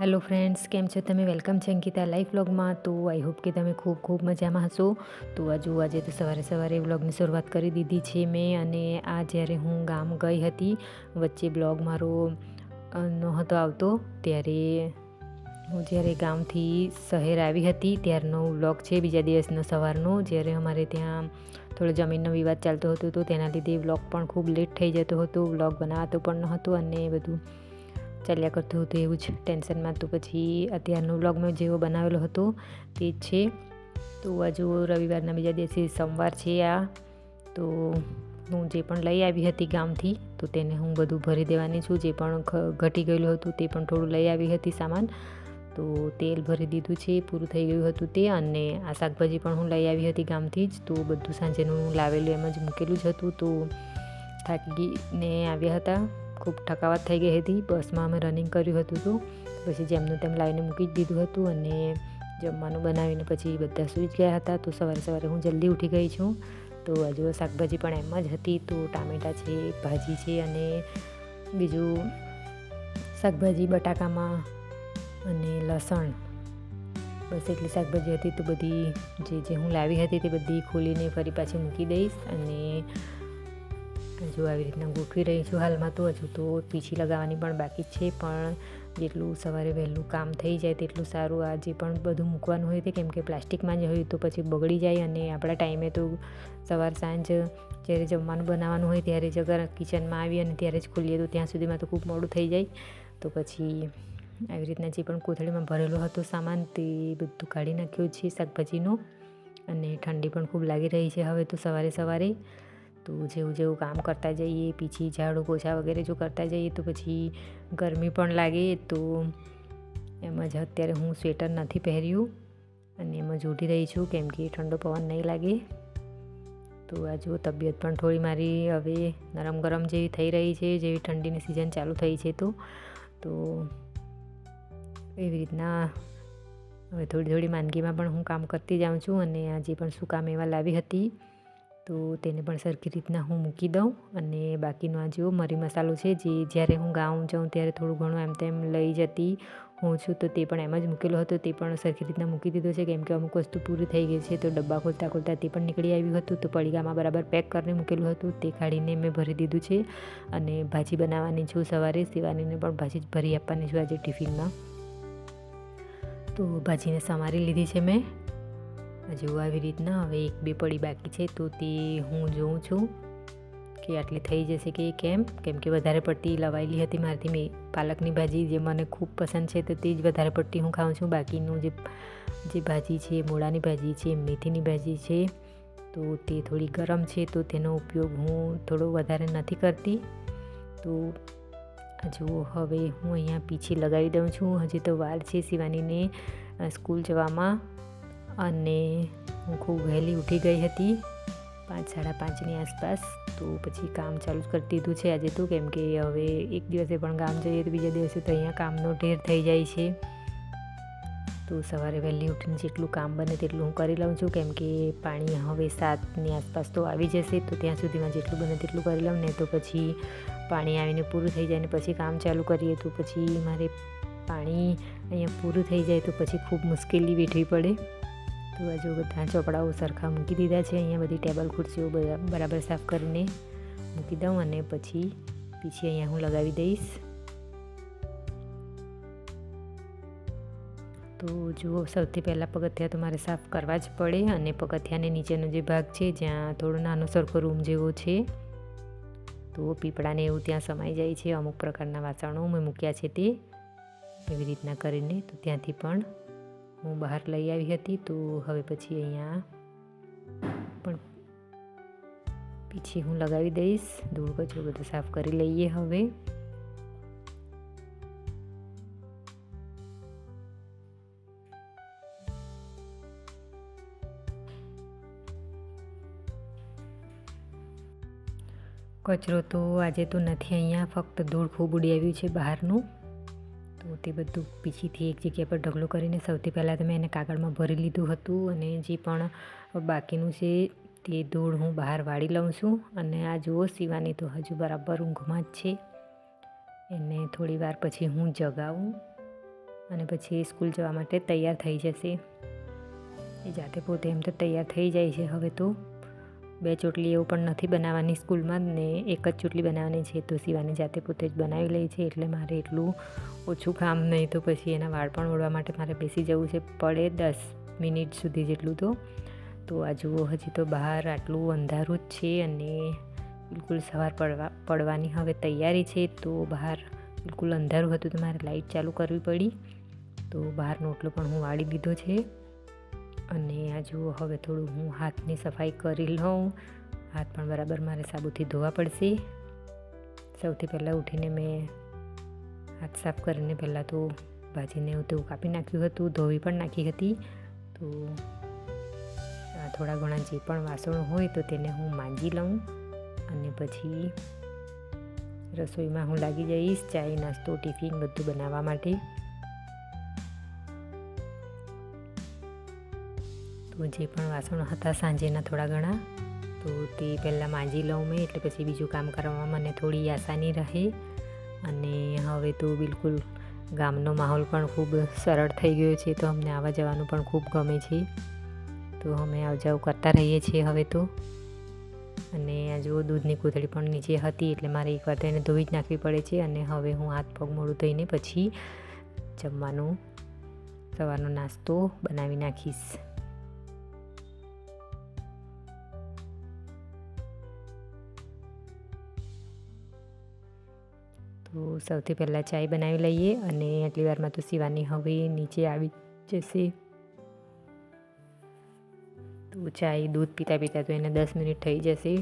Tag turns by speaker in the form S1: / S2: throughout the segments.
S1: Hello friends, કેમ છો તમે? વેલકમ છે અંકિતા લાઈફ વ્લોગમાં. તો આઈ હોપ કે તમે ખૂબ ખૂબ મજામાં હશો. તો આજુ આજે તો સવારે સવારે વ્લોગની શરૂઆત કરી દીધી છે મેં અને આ જ્યારે હું ગામ ગઈ હતી, વચ્ચે બ્લોગ મારો નહોતો આવતો. ત્યારે હું જ્યારે ગામથી શહેર આવી હતી, ત્યારનો વ્લોગ છે બીજા દિવસનો સવારનો. જ્યારે અમારે ત્યાં થોડો જમીનનો વિવાદ ચાલતો હતો, તો તેના લીધે વ્લોગ પણ ખૂબ લેટ થઈ જતો હતો. વ્લોગ બનાવાતો પણ નહોતો અને બધું ચાલ્યા કરતું હતું એવું જ ટેન્શનમાં તો પછી અત્યારનો વ્લોગ મેં જેવો બનાવેલો હતો તે જ છે. તો આજુ રવિવારના બીજા દિવસે સોમવાર છે આ. તો હું જે પણ લઈ આવી હતી ગામથી, તો તેને હું બધું ભરી દેવાની છું. જે પણ ઘટી ગયેલું હતું તે પણ થોડું લઈ આવી હતી સામાન. તો તેલ ભરી દીધું છે, પૂરું થઈ ગયું હતું તે અને આ શાકભાજી પણ હું લઈ આવી હતી ગામથી જ. તો બધું સાંજેનું લાવેલું એમ જ મૂકેલું જ હતું. તો થાકીને આવ્યા હતા. ખૂબ થકાવટ થઈ ગઈ હતી. બસમાં અમે રનિંગ કર્યું હતું તો. પછી જેમનું તેમ લાવીને મૂકી જ દીધું હતું અને જમવાનું બનાવીને પછી બધા સૂઈ જ ગયા હતા. તો સવારે સવારે હું જલ્દી ઉઠી ગઈ છું. તો હજુ શાકભાજી પણ એમ જ હતી. તો ટામેટાં છે, ભાજી છે અને બીજું શાકભાજી, બટાકામાં અને લસણ. બસ એટલી શાકભાજી હતી તો બધી જે જે હું લાવી હતી તે બધી ખોલીને ફરી પાછી મૂકી દઈશ અને હજુ આવી રીતના ગોઠવી રહી છું હાલમાં તો હજુ તો પીછી લગાવવાની પણ બાકી છે, પણ જેટલું સવારે વહેલું કામ થઈ જાય તેટલું સારું આ જે પણ બધું મૂકવાનું હોય તે, કેમ કે પ્લાસ્ટિકમાં જ હોય તો પછી બગડી જાય અને આપણા ટાઈમે તો સવાર સાંજ જ્યારે જમવાનું બનાવવાનું હોય ત્યારે જ અગર કિચનમાં આવી અને ત્યારે જ ખોલીએ તો ત્યાં સુધીમાં તો ખૂબ મોડું થઈ જાય. તો પછી આવી રીતના જે પણ કોથળીમાં ભરેલો હતો સામાન તે બધું કાઢી નાખ્યું છે શાકભાજીનું અને ઠંડી પણ ખૂબ લાગી રહી છે. હવે તો સવારે સવારે તો જેવું જેવું કામ કરતા જઈએ, પીછી ઝાડુ પોછા વગેરે જો કરતા જઈએ તો પછી ગરમી પણ લાગે. તો એમ જ અત્યારે હું સ્વેટર નથી પહેર્યું અને એમાં જોડી રહી છું કેમ કે ઠંડો પવન નહીં લાગે. તો આ જો તબિયત પણ થોડી મારી હવે નરમ ગરમ જેવી થઈ રહી છે, જેવી ઠંડીની સિઝન ચાલુ થઈ છે તો. તો એવી રીતના હવે થોડી થોડી માંદગીમાં પણ હું કામ કરતી જાઉં છું અને આજે પણ શું કામ એવા લાવી હતી. તો તેને પણ સરખી રીતના હું મૂકી દઉં અને બાકીનો આ જેવો મરી મસાલો છે જે જ્યારે હું ગાઉં જાઉં ત્યારે થોડું ઘણું એમ તેમ લઈ જતી હું છું તો તે પણ એમ જ મૂકેલો હતો. તે પણ સરખી રીતના મૂકી દીધો છે કેમ કે અમુક વસ્તુ પૂરી થઈ ગઈ છે તો ડબ્બા ખોલતા ખોલતા તે પણ નીકળી આવ્યું હતું તો પડીકામાં બરાબર પેક કરીને મૂકેલું હતું. તે કાઢીને મેં ભરી દીધું છે અને ભાજી બનાવવાની છું સવારે, શિવાનીને પણ ભાજી જ ભરી આપવાની છું આજે ટિફિનમાં. તો ભાજીને સમારી લીધી છે મેં. હજુ આવી રીતના હવે એક બે પડી બાકી છે, તો તે હું જોઉં છું કે આટલી થઈ જશે કે કેમ? કેમ કે વધારે પડતી લવાયેલી હતી મારાથી મેં. પાલકની ભાજી જે મને ખૂબ પસંદ છે, તો તે જ વધારે પડતી હું ખાઉં છું. બાકીનું જે જે ભાજી છે, મૂળાની ભાજી છે, મેથીની ભાજી છે, તો તે થોડી ગરમ છે, તો તેનો ઉપયોગ હું થોડો વધારે નથી કરતી. તો જુઓ, હવે હું અહીંયા પીછી લગાવી દઉં છું. હજી તો વાર છે શિવાનીને સ્કૂલ જવામાં. અને હું ખૂબ વહેલી ઉઠી ગઈ હતી પાંચ, સાડા પાંચની આસપાસ. તો પછી કામ ચાલુ જ કરી દીધું છે આજે તો, કેમ કે હવે એક દિવસે પણ ગામ જઈએ તો બીજા દિવસે તો અહીંયા કામનો ઢેર થઈ જાય છે. તો સવારે વહેલી ઉઠીને જેટલું કામ બને તેટલું હું કરી લઉં છું, કેમ કે પાણી હવે સાતની આસપાસ તો આવી જશે, તો ત્યાં સુધીમાં જેટલું બને તેટલું કરી લઉં. ને તો પછી પાણી આવીને પૂરું થઈ જાય ને પછી કામ ચાલુ કરીએ તો પછી મારે પાણી અહીંયા પૂરું થઈ જાય તો પછી ખૂબ મુશ્કેલી વેઠવી પડે. તો હજુ બધા ચોપડાઓ સરખા મૂકી દીધા છે. અહીંયા બધી ટેબલ, ખુરશીઓ બરાબર સાફ કરીને મૂકી દઉં અને પછી, પીછી અહીંયા હું લગાવી દઈશ. તો જુઓ, સૌથી પહેલાં પગથિયા તો મારે સાફ કરવા જ પડે અને પગથિયાને નીચેનો જે ભાગ છે, જ્યાં થોડો નાનો સરખો રૂમ જેવો છે. તો પીપળાને એવું ત્યાં સમાઈ જાય છે. અમુક પ્રકારના વાસણો મેં મૂક્યા છે તે. એવી રીતના કરીને તો ત્યાંથી પણ હું બહાર લઈ આવી હતી તો હવે પછી અહીંયા પણ પછી હું લગાવી દઈશ. ધૂળ કચરો બધું સાફ કરી લઈએ હવે. કચરો તો આજે તો નથી અહીંયા, ફક્ત ધૂળ ખૂબ ઉડી આવ્યું છે બહારનું. તો તે બધું પીછીથી એક જગ્યા પર ઢગલો કરીને સૌથી પહેલાં તમે એને કાગળમાં ભરી લીધું હતું અને જે પણ બાકીનું છે તે ધૂળ હું બહાર વાળી લઉં છું અને આ જુઓ, શિવાની તો હજુ બરાબર ઊંઘમાં જ છે. એને થોડી વાર પછી હું જગાવું અને પછી સ્કૂલ જવા માટે તૈયાર થઈ જશે. એ જાતે પોતે એમ તો તૈયાર થઈ જાય છે હવે તો. બે ચોટલી એવું પણ નથી બનાવવાની સ્કૂલમાં ને એક જ ચોટલી બનાવવાની છે, તો શિવાની જાતે પોતે જ બનાવી લે છે, એટલે મારે એટલું ઓછું કામ નહીં, તો પછી એના વાળ પણ ઓળવા માટે મારે બેસી જવું છે, પડે દસ મિનિટ સુધી જેટલું તો. તો આ જુઓ, હજી તો બહાર આટલું અંધારું જ છે અને બિલકુલ સવાર પડવા, પડવાની હવે તૈયારી છે, તો બહાર બિલકુલ અંધારું હતું તો મારે લાઇટ ચાલુ કરવી પડી. તો બહારનો ઓટલો પણ હું વાળી દીધો છે. અને આ જુઓ, હવે થોડું હું હાથની સફાઈ કરી લઉં. હાથ પણ બરાબર મારે સાબુથી ધોવા પડશે. સૌથી પહેલાં ઉઠીને મેં હાથ સાફ કરીને પહેલાં તો ભાજીને એવું તેવું કાપી નાખ્યું હતું, ધોવી પણ નાખી હતી. તો થોડા ઘણા જે પણ વાસણો હોય તો તેને હું માંજી લઉં અને પછી રસોઈમાં હું લાગી જઈશ, ચાય, નાસ્તો, ટિફિન બધું બનાવવા માટે. તો જે પણ વાસણો હતા સાંજેના થોડા ઘણા, તો તે પહેલાં માંજી લઉં મેં, એટલે પછી બીજું કામ કરવામાં મને થોડી આસાની રહે. અને હવે તો બિલકુલ ગામનો માહોલ પણ ખૂબ સરળ થઈ ગયો છે, તો અમને આવવા જવાનું પણ ખૂબ ગમે છે. તો અમે આવ જાવ કરતા રહીએ છીએ હવે તો. અને આ જુઓ, દૂધની કોથળી પણ નીચે હતી, એટલે મારે એકવાર તો એને ધોઈ જ નાખવી પડે છે. અને હવે હું હાથ પગ મોડું ધોઈને પછી જમવાનું, સવારનો નાસ્તો બનાવી નાખીશ. તો સૌથી પહેલાં ચાય બનાવી લઈએ અને આટલી વારમાં તો સીવાની હવે નીચે આવી જશે. તો ચાય દૂધ પીતા પીતા તો એને દસ મિનિટ થઈ જશે.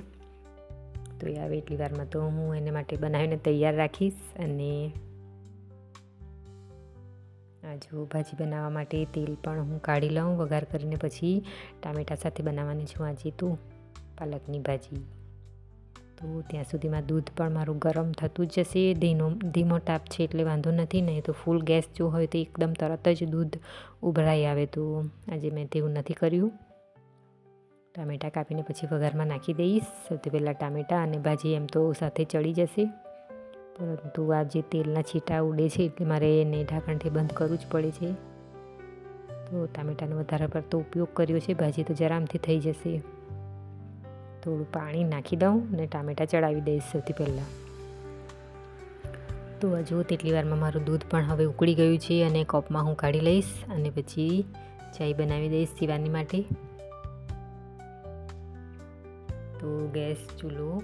S1: તો એ આવે એટલી વારમાં તો હું એને માટે બનાવીને તૈયાર રાખીશ અને આ જો ભાજી બનાવવા માટે તેલ પણ હું કાઢી લઉં વઘાર કરીને પછી ટામેટા સાથે બનાવવાની છું આજે તો પાલકની ભાજી. તો ત્યાં સુધીમાં દૂધ પણ મારું ગરમ થતું જ જશે. ધીનો, ધીમો તાપ છે એટલે વાંધો નથી, નહીં તો ફૂલ ગેસ જો હોય તો એકદમ તરત જ દૂધ ઉભરાઈ આવે તો આજે મેં તેવું નથી કર્યું. ટામેટાં કાપીને પછી વઘારમાં નાખી દઈશ. સૌથી પહેલાં ટામેટાં અને ભાજી એમ તો સાથે ચડી જશે. પરંતુ આ જે તેલના છીટા ઉડે છે એટલે મારે એને ઢાંકણથી બંધ કરવું જ પડે છે. તો ટામેટાનો વધારે પડતો ઉપયોગ કર્યો છે. ભાજી તો જરામથી થઈ જશે. થોડું પાણી નાખી દઉં અને ટામેટાં ચડાવી દઈશ સૌથી પહેલાં. તો હજુ તેટલી વારમાં મારું દૂધ પણ હવે ઉકળી ગયું છે અને કપમાં હું કાઢી લઈશ અને પછી ચાય બનાવી દઈશ સીવાની માટે. તો ગેસ ચૂલો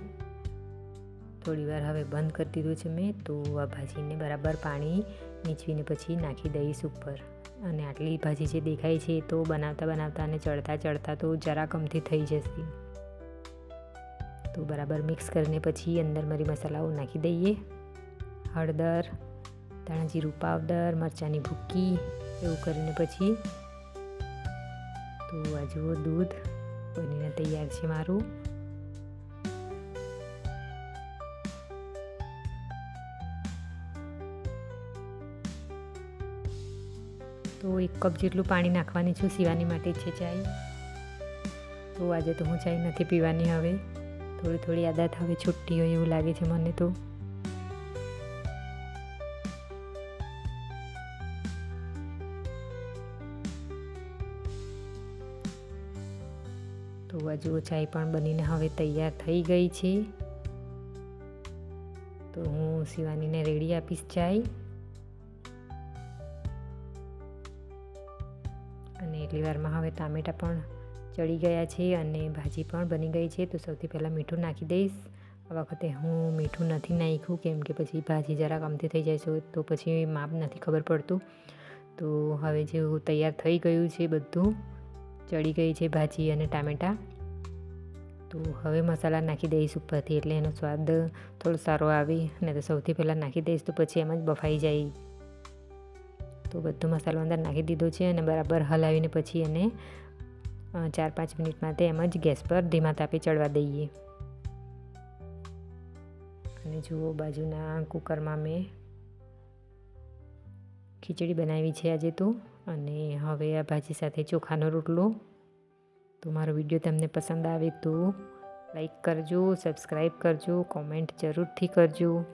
S1: થોડીવાર હવે બંધ કરી દીધું છે મેં, તો આ ભાજીને બરાબર પાણી નીચવીને પછી નાખી દઈશ ઉપર. અને આટલી ભાજી જે દેખાય છે તો બનાવતા બનાવતા અને ચડતા ચડતા તો જરા કમથી થઈ જશે. તો બરાબર મિક્સ કરીને પછી અંદર મરી મસાલાઓ નાખી દઈએ. હળદર, ધાણા જીરું પાવડર, મરચાંની ભૂક્કી એવું કરીને પછી તો આ જુઓ દૂધ બનીને તૈયાર છે મારું. તો એક કપ જેટલું પાણી નાખવાની છું, સીવાની માટે છે ચાય. તો આજે તો હું ચાય નથી પીવાની હવે. થોડી થોડી આદત હવે છૂટી હોય એવું લાગે છે મને તો. તો હજુ ચાય પણ બનીને હવે તૈયાર થઈ ગઈ છે. તો હું શિવાનીને રેડી આપીશ ચાય. અને એટલી વારમાં હવે ટામેટાં પણ ચડી ગયા છે અને ભાજી પણ બની ગઈ છે. તો સૌથી પહેલાં મીઠું નાખી દઈશ. આ વખતે હું મીઠું નથી નાખ્યું, કેમ કે પછી ભાજી જરા કમતી થઈ જાય છે, તો પછી માપ નથી ખબર પડતું. તો હવે જેવું તૈયાર થઈ ગયું છે બધું, ચડી ગઈ છે ભાજી અને ટામેટાં. તો હવે મસાલા નાખી દઈશ ઉપરથી એટલે એનો સ્વાદ થોડો સારો આવે અને તો સૌથી પહેલાં નાખી દઈશ, તો પછી એમ જ બફાઈ જાય. તો બધો મસાલો અંદર નાખી દીધો છે અને બરાબર હલાવીને પછી એને ચાર પાંચ મિનિટ માટે એમ જ ગેસ પર ધીમા તાપે ચડવા દઈએ. અને જુઓ, બાજુના કુકરમાં મેં ખીચડી બનાવી છે આજે તો. અને હવે આ ભાજી સાથે ચોખાનો રોટલો. તો મારો વીડિયો તમને પસંદ આવે તો લાઈક કરજો, સબસ્ક્રાઈબ કરજો, કોમેન્ટ જરૂરથી કરજો.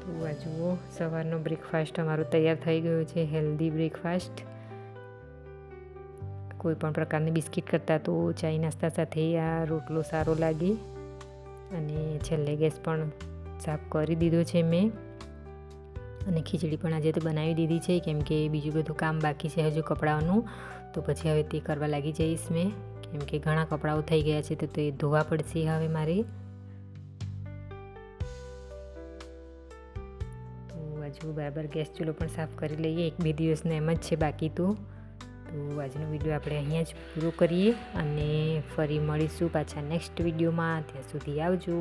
S1: તો આ જુઓ, સવારનો બ્રેકફાસ્ટ અમારો તૈયાર થઈ ગયો છે, હેલ્ધી બ્રેકફાસ્ટ. કોઈ પણ પ્રકારની બિસ્કિટ કરતાં તો ચાય નાસ્તા સાથે આ રોટલો સારો લાગે. અને છેલ્લે ગેસ પણ સાફ કરી દીધો છે મેં. અને ખીચડી પણ આજે તો બનાવી દીધી છે, કેમ કે બીજું બધું કામ બાકી છે હજુ કપડાઓનું તો પછી હવે તે કરવા લાગી જઈશ મેં. કેમ કે ઘણા કપડાઓ થઈ ગયા છે, તો તે ધોવા પડશે હવે મારે. તો હજુ બરાબર ગેસ ચૂલો પણ સાફ કરી લઈએ, એક બે દિવસનો એમ જ છે બાકી તો. તો આજનો વીડિયો આપણે અહીંયા જ પૂરો કરીએ અને ફરી મળીશું પાછા નેક્સ્ટ વિડીયોમાં. ત્યાં સુધી આવજો.